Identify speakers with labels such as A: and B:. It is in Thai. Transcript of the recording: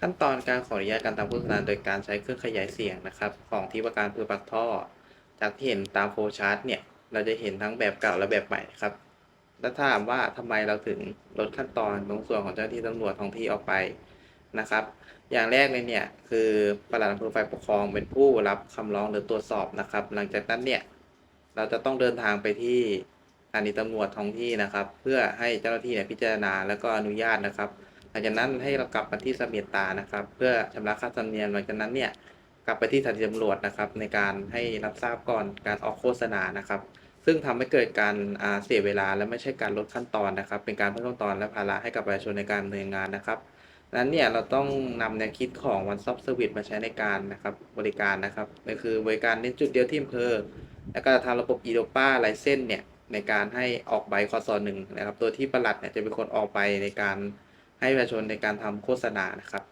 A: ขั้นตอนการขออนุญาตการทำโฆษณาโดยการใช้เครื่องขยายเสียงนะครับ ของที่ว่าการเพื่อปักท่อ จากที่เห็นตามโฟชาร์ตเนี่ย เราจะเห็นทั้งแบบเก่าและแบบใหม่ครับ แล้วถามว่าทำไมเราถึงลดขั้นตอนตรงส่วนของเจ้าหน้าที่ตำรวจท้องที่ออกไปนะครับ อย่างแรกเลยเนี่ยคือประหลัดอำเภอฝ่ายปกครองเป็นผู้รับคำร้องหรือตรวจสอบนะครับ หลังจากนั้นเนี่ยเราจะต้องเดินทางไปที่สถานีตำรวจท้องที่นะครับ เพื่อให้เจ้าหน้าที่เนี่ยพิจารณาแล้วก็อนุญาตนะครับ หลังจากนั้นให้เรากลับมาที่เสมียตานะครับ เพื่อชำระค่าธรรมเนียมหลังจากนั้นเนี่ยกลับไปที่สถานีตำรวจนะครับ ในการให้รับทราบก่อนการออกโฆษณานะครับ ซึ่งทำให้เกิดการเสียเวลาและไม่ใช่การลดขั้นตอนนะครับ เป็นการเพิ่มขั้นตอนและภาระให้กับประชาชนในการดำเนินงานนะครับนั้นเนี่ยเราต้องนำแนวคิดของ One Stop Service มาใช้ในการนะครับบริการนะครับก็คือบริการเน้นจุดเดียวที่อำเภอแล้วก็ทางระบบ e d o p a ไลเซนเนี่ยในการให้ออกใบคอสอหนึ่งนะครับ ตัวที่ประหลัดเนี่ยจะเป็นคนออกใบในการ ให้ประชาชนในการทำโฆษณานะครับ